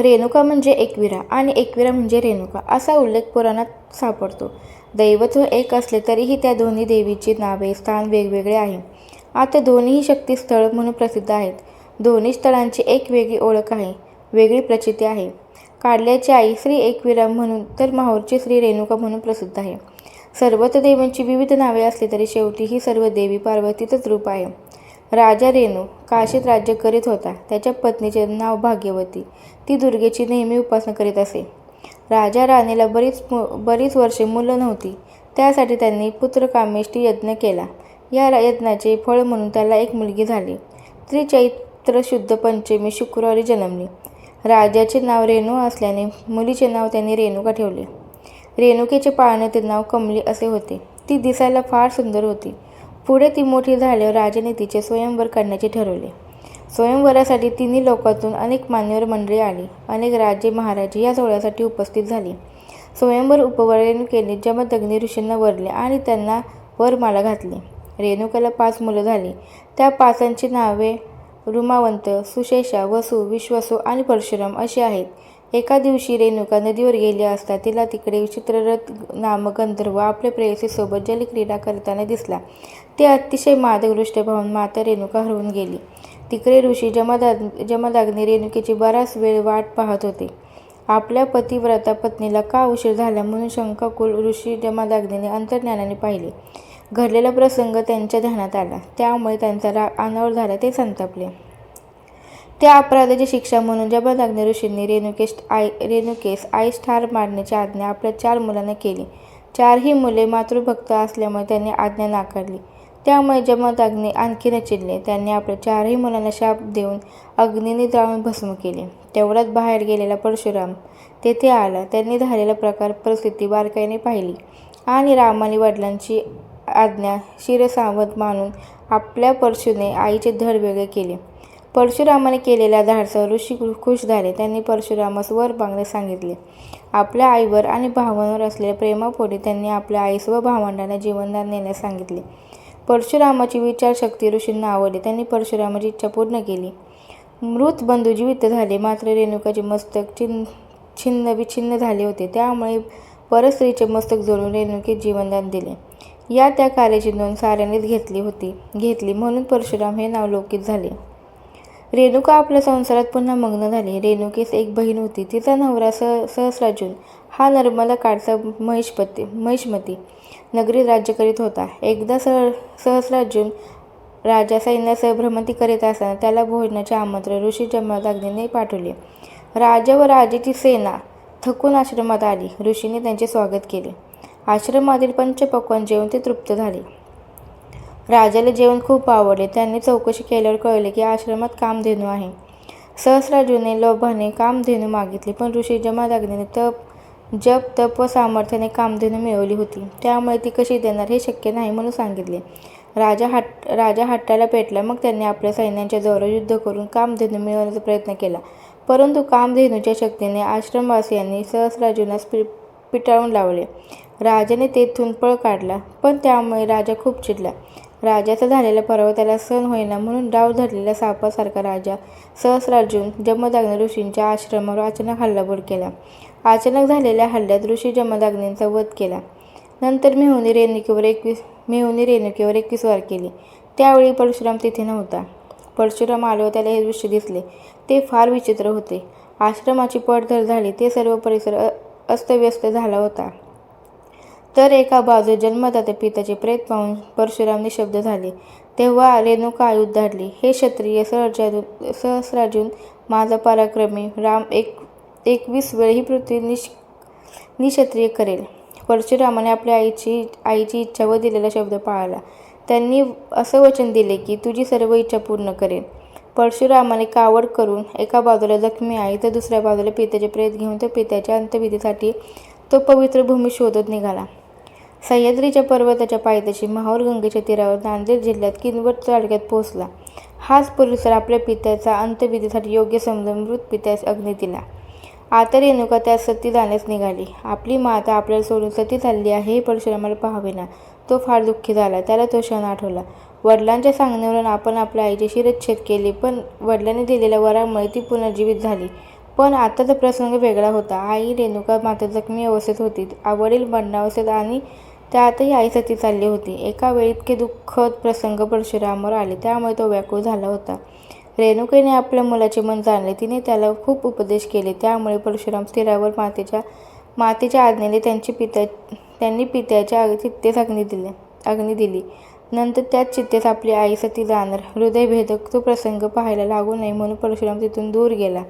रेणुका म्हणजे एकविरा आणि एकविरा म्हणजे रेणुका असा उल्लेख पुराणात सापडतो. दैवत्व एक असले तरीही त्या दोन्ही देवीची नावे स्थान वेगवेगळे आहे. आता दोन्हीही शक्तीस्थळ म्हणून प्रसिद्ध आहेत. दोन्ही स्थळांची एक वेगळी ओळख आहे वेगळी प्रचिती आहे. काढल्याची आई श्री एकविरा म्हणून तर माहूरची श्री रेणुका म्हणून प्रसिद्ध आहे. सर्वत्र देवांची विविध नावे असली तरी शेवटी ही सर्व देवी पार्वतीचंच रूप आहे. राजा रेणू काशीत राज्य करीत होता. त्याच्या पत्नीचे नाव भाग्यवती. ती दुर्गेची नेहमी उपासना करीत असे. राजा राणीला बरीच मु बरीच वर्षे मुलं नव्हती. त्यासाठी त्यांनी पुत्रकामेष्टी यज्ञ केला. या यज्ञाचे फळ म्हणून त्याला एक मुलगी झाली. ती चैत्र शुद्ध पंचमी शुक्रवारी जन्मली. राजाचे नाव रेणू असल्याने मुलीचे नाव त्यांनी रेणुका ठेवले. रेणुकेचे पाळण्याचे नाव कमली असे होते. ती दिसायला फार सुंदर होती. पुढे ती मोठी झाल्यावर राजाने तिचे स्वयंवर करण्याचे ठरवले. स्वयंवरासाठी तिन्ही लोकातून अनेक मान्यवर मंडळी आली. अनेक राजे महाराजे या सोहळ्यासाठी उपस्थित झाली. स्वयंवर उपवरण केले. जमदग्नी ऋषींना वरले आणि त्यांना वरमाला घातली. रेणुकाला पाच मुलं झाली. त्या पाचांची नावे रुमावंत सुशेषा वसु विश्वसू आणि परशुराम अशी आहेत. एका दिवशी रेणुका नदीवर गेली असता तिला तिकडे चित्ररथ नामक गंधर्व आपल्या प्रेयसीसोबत जलक्रीडा करताना दिसला. ते अतिशय मादगृष्ट पाहून माता रेणुका हरवून गेली. तिकडे ऋषी जमदाग जमदाग्नी रेणुकेची बराच वेळ वाट पाहत होते. आपल्या पतिव्रता पत्नीला का उशीर झाला म्हणून शंकाकुल ऋषी जमदाग्नीने अंतर्ज्ञानाने पाहिले. घडलेला प्रसंग त्यांच्या ध्यानात आला. त्यामुळे त्यांचा राग अनावर झाला ते संतापले. त्या अपराधाची शिक्षा म्हणून जबरदाग्नी ऋषींनी रेणुकेश आई रेणुकेस आईस ठार मारण्याची आज्ञा आपल्या चार मुलांना केली. चारही मुले मातृभक्त असल्यामुळे त्यांनी आज्ञा नाकारली. त्यामुळे जमदाग्नी आणखी चिडले त्यांनी आपल्या चारही मुलांना शाप देऊन अग्नीने जाळून भस्म केले. तेवढ्यात बाहेर गेलेला परशुराम तेथे आला. त्यांनी झालेला प्रकार परिस्थिती बारकाईने पाहिली आणि रामाने वडिलांची आज्ञा शिरसावत मानून आपल्या परशुने आईचे धड वेगळे केले. परशुरामाने केलेल्या धाडसावर ऋषी खुश झाले. त्यांनी परशुरामास वर मागणे सांगितले. आपल्या आईवर आणि भावांवर असलेल्या प्रेमापोटी त्यांनी आपल्या आईस व भावंडांना जीवनदान नेण्यास सांगितले. परशुरामाची विचारशक्ती ऋषींना आवडली. त्यांनी परशुरामाची इच्छा पूर्ण केली. मृत बंधू जीवित झाले. मात्र रेणुकाचे मस्तक छिन्न छिन्न विछिन्न झाले होते. त्यामुळे परस्त्रीचे मस्तक जोडून रेणुके जीवनदान दिले. या त्या कार्याची नोंद साऱ्यांनीच घेतली होती घेतली. म्हणून परशुराम हे नाव लोकित झाले. रेणुका आपल्या संसारात पुन्हा मग्न झाली. रेणुकेस एक बहीण होती. तिचा नवरा स सहस्राजून हा नर्मदा काढचा महेशपती महेशमती नगरीत राज्य करीत होता. एकदा सह सहस्राजून राजा सैन्यासह भ्रमंती करीत असताना त्याला भोजनाचे आमंत्रण ऋषी जमदाग्नीने पाठवले. राजा व राजाची सेना थकून आश्रमात आली. ऋषीने त्यांचे स्वागत केले. आश्रमातील पंचपक्वान जेवण ते तृप्त झाले. राजाला जेवण खूप आवडले. त्यांनी चौकशी केल्यावर कळले की आश्रमात कामधेनू आहे. सहस्राजूने लोभाने कामधेनू मागितली पण ऋषी जमादाग्नीने तप जप तप व सामर्थ्याने कामधेनू मिळवली होती. त्यामुळे ती कशी देणार हे शक्य नाही म्हणून सांगितले. राजा हट राजा हट्टाला पेटला. मग त्यांनी आपल्या सैन्यांच्या जवळ युद्ध करून कामधेनू मिळवण्याचा प्रयत्न केला. परंतु कामधेनूच्या शक्तीने आश्रमवासियांनी सहस्राजूंना पि पिटाळून लावले. राजाने तेथून पळ काढला पण त्यामुळे राजा खूप चिडला. राजाचा झालेला पराभव त्याला सहन होईना म्हणून डाव धरलेल्या सापासारखा राजा सहस्रार्जुन जमदाग्नी ऋषींच्या आश्रमावर अचानक हल्लाबोल केला. अचानक झालेल्या हल्ल्यात ऋषी जमदाग्नींचा वध केला. नंतर मेहुनी रेणुकेवर एकवीस मेहुनी रेणुकेवर एकवीस वार केली. त्यावेळी परशुराम तिथे नव्हता. परशुराम आलो त्याला हे दृश्य दिसले. ते फार विचित्र होते. आश्रमाची पडझड झाली. ते सर्व परिसर अ अस्तव्यस्त झाला होता. तर एका बाजू जन्मदाते पित्याचे प्रेत पाहून परशुराम निशब्द झाले तेव्हा रेणुका आयुध धाडली हे क्षत्रिय सहर्जार्जुन सहस्राजून माझा पराक्रमी. राम एक एकवीस वेळ ही पृथ्वी निश निक्षत्रिय करेल. परशुरामाने आपल्या आईची आईची इच्छा व दिलेला शब्द पाळला. त्यांनी असं वचन दिले की तुझी सर्व इच्छा पूर्ण करेन. परशुरामाने कावड करून एका बाजूला जखमी आई तर दुसऱ्या बाजूला पित्याचे प्रेत घेऊन त्या पित्याच्या अंत्यविधीसाठी तो पवित्र भूमी शोधत निघाला. सह्याद्रीच्या पर्वताच्या पायथ्याशी माहूर गंगेच्या तीरावर नांदेड जिल्ह्यात किनवट तालुक्यात पोहोचला. हाच परिसर आपल्या पित्याचा अंत्यविधीसाठी योग्य समजून मृत पित्यास अग्नी दिला. आता रेणुका त्यास सती जाण्यास निघाली. आपली माता आपल्याला सोडून सती चालली आहे हे परशुरामाला पाहावेना तो फार दुःखी झाला. त्याला तो क्षण आठवला. वडिलांच्या सांगण्यावरून आपण आपल्या आईचे शिरच्छेद केले पण वडिलांनी दिलेल्या वरामुळे ती पुनर्जीवित झाली. पण आताचा प्रसंग वेगळा होता. आई रेणुका मात्र जखमी अवस्थेत होती. आवडील मरणावस्थेत आणि त्यातही आई सती चालली होती. एका वेळी इतके दुःखद प्रसंग परशुरामावर आले. त्यामुळे तो व्याकुळ झाला होता. रेणुकेने आपल्या मुलाचे मन जाणले. तिने त्याला खूप उपदेश केले. त्यामुळे परशुराम स्थिरावर मातेच्या मातेच्या आज्ञेने त्यांची पित्या त्यांनी पित्याच्या चित्तेस अग्नी दिले अग्नी दिली. नंतर त्याच चित्तेस आपली आई सती जाणार. हृदयभेदक तो प्रसंग पाहायला लागू नये म्हणून परशुराम तिथून दूर गेला.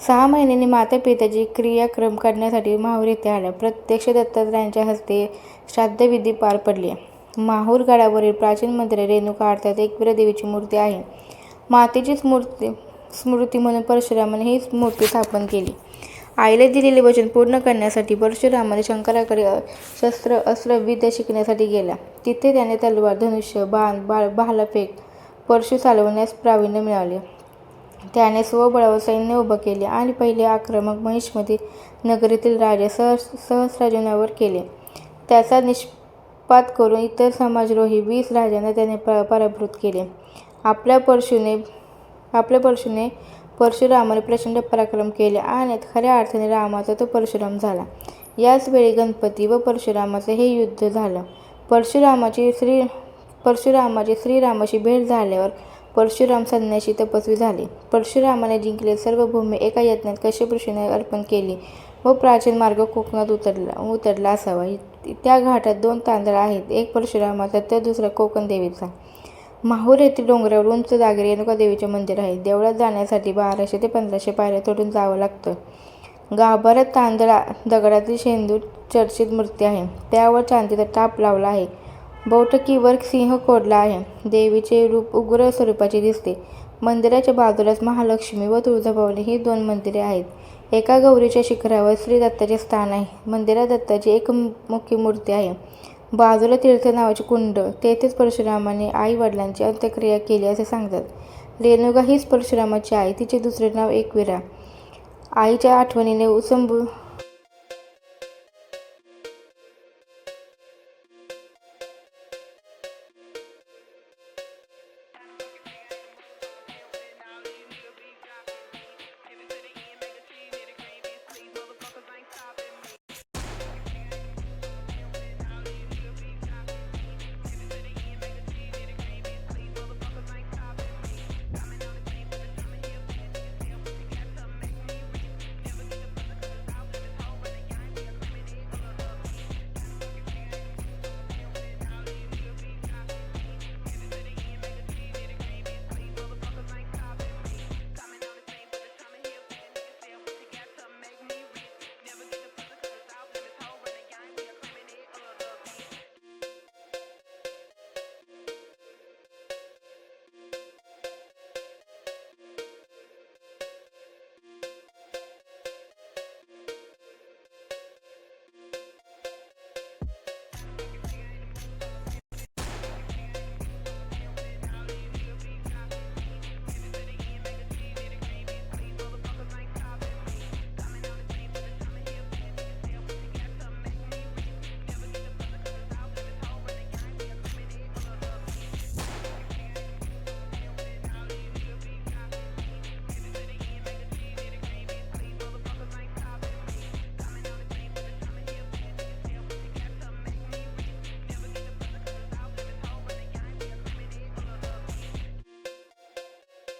सहा महिन्यांनी माता पित्याची क्रियाक्रम करण्यासाठी माहूर येथे आल्या. प्रत्यक्ष दत्तात्रयांच्या हस्ते श्राद्धविधी पार पडली. माहूर गडावरील प्राचीन मंदिर रेणुका अर्थात एकविरा देवीची मूर्ती आहे. मातेची स्मृती स्मृती म्हणून परशुरामाने ही मूर्ती स्थापन केली. आईला दिलेले वचन पूर्ण करण्यासाठी परशुरामाने शंकराकडे शस्त्र अस्त्र विद्या शिकण्यासाठी गेला तिथे त्याने तलवार धनुष्य बाण बाळ भालाफेक परशु चालवण्यास प्रावीण्य मिळाले. त्याने स्वबळावर सैन्य उभं केले आणि पहिले आक्रमक महेशमधील नगरीतील राजा सहस सहस्रार्जुनावर केले. त्याचा निष्पात करून इतर समाजद्रोही वीस राजांना त्याने प पराभूत केले. आपल्या परशुने आपल्या परशुने परशुरामाने प्रचंड पराक्रम केले आणि खऱ्या अर्थाने रामाचा तो परशुराम झाला. याच वेळी गणपती व परशुरामाचे हे युद्ध झालं. परशुरामाची श्री परशुरामाची श्रीरामाशी भेट झाल्यावर परशुराम संन्याशी तपस्वी झाले. परशुरामाने जिंकले सर्व भूमी एका यज्ञात कश्यपृषीने अर्पण केली व प्राचीन मार्ग कोकणात उतरला उतरला असावा. त्या घाटात दोन तांदळ आहेत एक परशुरामाचा तर दुसरा कोकण देवीचा. माहूर येथील डोंगरावर उंच जागी रेणुका देवीचे मंदिर आहे. देवळात जाण्यासाठी बाराशे ते पंधराशे पायऱ्या तोडून जावं लागतं. गाभाऱ्यात तांदळा दगडातील शेंदूर चर्चित मूर्ती आहे. त्यावर चांदीचा टाप लावला आहे. बैठकीवर सिंह कोरला आहे. देवीचे रूप उग्र स्वरूपाचे दिसते. मंदिराच्या बाजूलाच महालक्ष्मी व तुळजाभवानी ही दोन मंदिरे आहेत. एका गौरीच्या शिखरावर श्री दत्ताचे स्थान आहे. मंदिरात दत्ताची एक मुख्य मूर्ती आहे. बाजूला तीर्थ नावाचे कुंड तेथेच परशुरामाने आई वडिलांची अंत्यक्रिया केली असे सांगतात. रेणुका हीच परशुरामाची आई तिचे दुसरे नाव एकविरा. आईच्या आठवणीने उसंबू